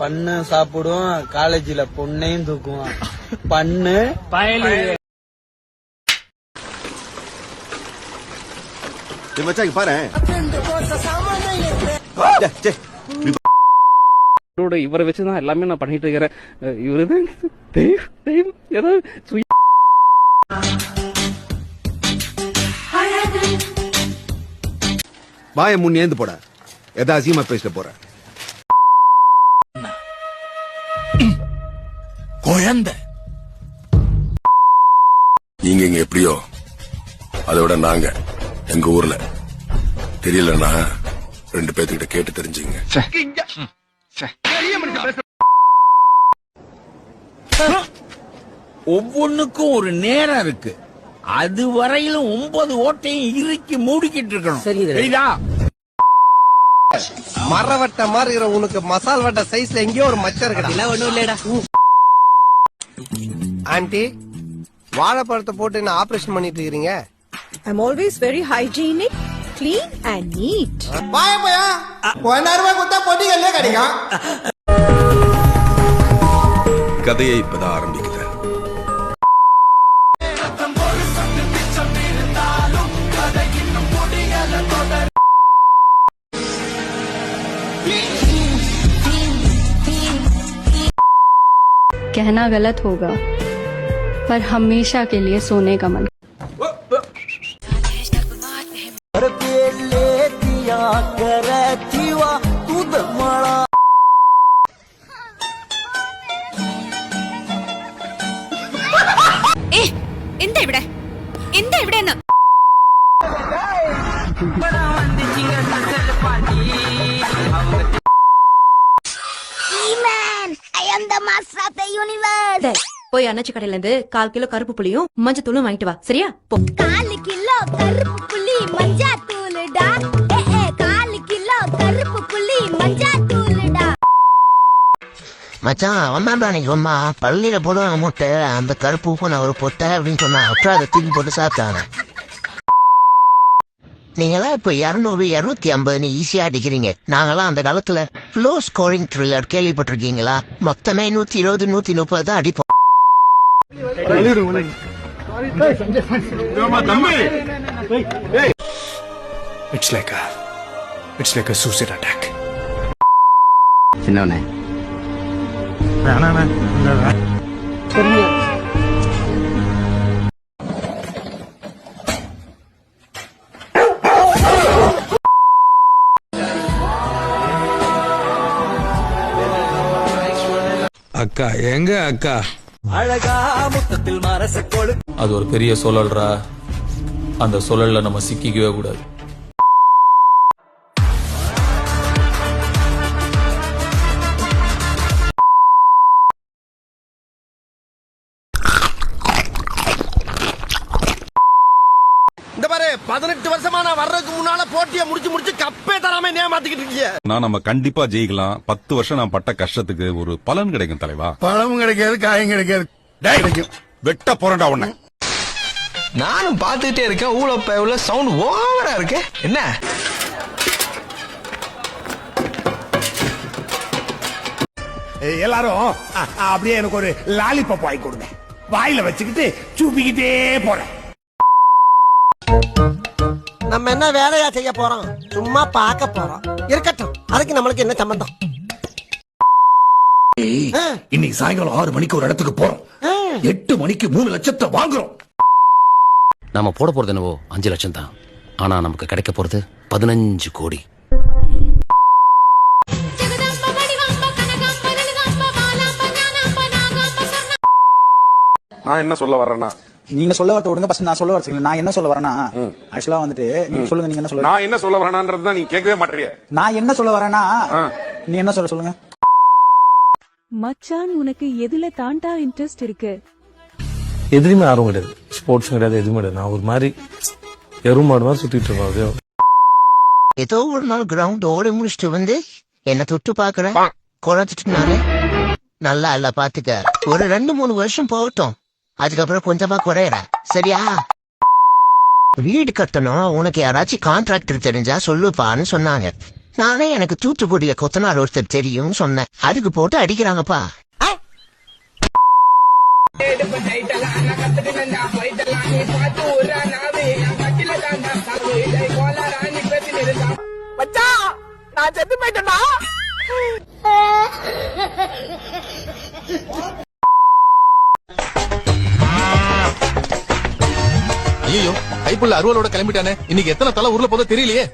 பண்ணு சாப்பிடும் காலேஜ்ல பொண்ணையும் தூக்குவான் பண்ணு. ஏய் மச்சான் இங்க பாரு. இவரோட இவரை வச்சுதான் எல்லாமே நான் பண்ணிட்டு இருக்கிறேன். இவரு தான் தெய்வம் தெய்வம். ஏதாவது சுய வாய முன் ஏந்து போட. எதா அசியமா பேசிட்டு போற. குழந்தை. நீங்க இங்க எப்படியோ? அதை விட நாங்க எங்க ஊர்ல. தெரியலன்னா ரெண்டு பேர்த்துக்கிட்ட கேட்டு தெரிஞ்சுங்க. ஒவ்வொன்னுக்கும் ஒரு நேரம் இருக்கு. அது வரையிலும் ஒன்பது ஓட்டையும் இறுக்கி மூடிக்கிட்டு இருக்கணும். சரிதா மரவட்ட மாதிரி உனக்கு மசால் வட்ட சைஸ்ல எங்கேயோ ஒரு மச்சம் இருக்குடா. ஒண்ணும் இல்லடா. ஆன்ட்டி வாழைப்பழத்தை போட்டு என்ன ஆபரேஷன் பண்ணிட்டு இருக்கீங்க I'm always very hygienic, clean and neat. கதையை இப்பதான் ஆரம்பிக்குது कहना गलत होगा पर हमेशा के लिए सोने का मन എന്താ ഇവിടെ എന്താ ഇവിടെ போய் அண்ணாச்சி கடையில இருந்து கால் கிலோ கருப்பு புளியும் மஞ்சள் தூளும் வாங்கிட்டு வா. சரியா? போ. காலு கிலோ கருப்பு புள்ளி மஞ்சா தூளுடா. ஏ ஏ, காலு கிலோ கருப்பு புள்ளி மஞ்சா தூளுடா. மச்சான் வந்தாண்டா நீ சொன்னா பள்ளியில போடுவாங்க முட்டை அந்த கருப்பு உப்பு நான் ஒரு பொட்டை அப்படின்னு சொன்னா அப்புறம் அதை தூக்கி போட்டு சாப்பிட்டாங்க. நீங்களாம் இப்ப இருநூறு இருநூத்தி ஐம்பதுன்னு ஈஸியா அடிக்கிறீங்க. நாங்களாம் அந்த காலத்துல ஃப்ளோ ஸ்கோரிங் த்ரில்லர் கேள்விப்பட்டிருக்கீங்களா? மொத்தமே நூத்தி இருபது நூத்தி முப்பது தான் அடிப்போம். It's like it's like suicide attack சின்னவனே. அக்கா எங்க அக்கா? அது ஒரு பெரிய சுழல்ரா அந்த சுழல்ல நம்ம சிக்கிக்கவே கூடாது. பதினெட்டு வருஷமா நான் வர்றதுக்கு முன்னால போட்டியை முடிச்சு முடிச்சு கப்பே தராம ஏமாத்திக்கிட்டு இருக்கீங்க? நான் நம்ம கண்டிப்பா ஜெயிக்கலாம். பத்து வருஷம் நான் பட்ட கஷ்டத்துக்கு ஒரு பலன் கிடைக்கும் தலைவா. பழமும் கிடைக்காது காயும் கிடைக்காது. வெட்ட போறேன்டா உன்னை. நானும் பாத்துக்கிட்டே இருக்கேன். ஊழ உள்ள சவுண்ட் ஓவரா இருக்கு. என்ன? எல்லாரும் அ, அப்படியே எனக்கு ஒரு லாலிபப் வாங்கி கொடுங்க. வாயில வச்சுக்கிட்டு சூப்பிக்கிட்டே போறேன். நம்ம என்ன வேலையா செய்ய போறோம்? சும்மா பார்க்க போறோம். இருக்கட்டும். அதுக்கு நம்மளுக்கு என்ன சம்பந்தம்? இன்னைக்கு சாயங்காலம் ஆறு மணிக்கு ஒரு இடத்துக்கு போறோம். எட்டு மணிக்கு மூணு லட்சத்தை வாங்குறோம். நம்ம போட போறது என்னவோ அஞ்சு லட்சம் தான். ஆனா நமக்கு கிடைக்க போறது பதினஞ்சு கோடி. நான் என்ன சொல்ல வர்றேன்னா நீங்க சொல்ல வரத விடுங்க ஃபர்ஸ்ட் நான் சொல்ல வர நான் என்ன சொல்ல வரேன்னா ஆக்சுவலா வந்துட்டு நீங்க சொல்லுங்க நீங்க என்ன சொல்ல நான் என்ன சொல்ல வரேனான்றது தான் நீ கேட்கவே மாட்டேறிய. நான் என்ன சொல்ல வரேன்னா நீ என்ன சொல்ல சொல்லுங்க. மச்சான் உனக்கு எதுல தாண்டா இன்ட்ரெஸ்ட் இருக்கு? எதுவுமே ஆர்வம் கிடையாது. ஸ்போர்ட்ஸ் கிடையாது எதுவுமே கிடையாது. நான் ஒரு மாதிரி எருமாடு மாதிரி சுத்திட்டு அப்படியே. ஏதோ ஒரு நாள் கிரவுண்ட் ஓடி முடிச்சுட்டு வந்து என்ன தொட்டு பாக்குற குறைச்சிட்டுனாரு நல்லா இல்ல பாத்துக்க. ஒரு ரெண்டு மூணு வருஷம் போகட்டும். அதுக்கப்புறம் கொஞ்சமா குறையற. சரியா? வீடு கட்டணும் உனக்கு யாராச்சும் கான்ட்ராக்டர் தெரிஞ்சா சொல்லுப்பான்னு சொன்னாங்க. நானே எனக்கு தூத்துக்குடிய கொத்தனார் ஒருத்தர் தெரியும் சொன்னேன். அதுக்கு போட்டு அடிக்கிறாங்கப்பா. ஐயோ கைப்புள்ள அருவாலோட கிளம்பிட்டானே. இன்னைக்கு எத்தனை தலை ஊர்ல போதோ தெரியலையே.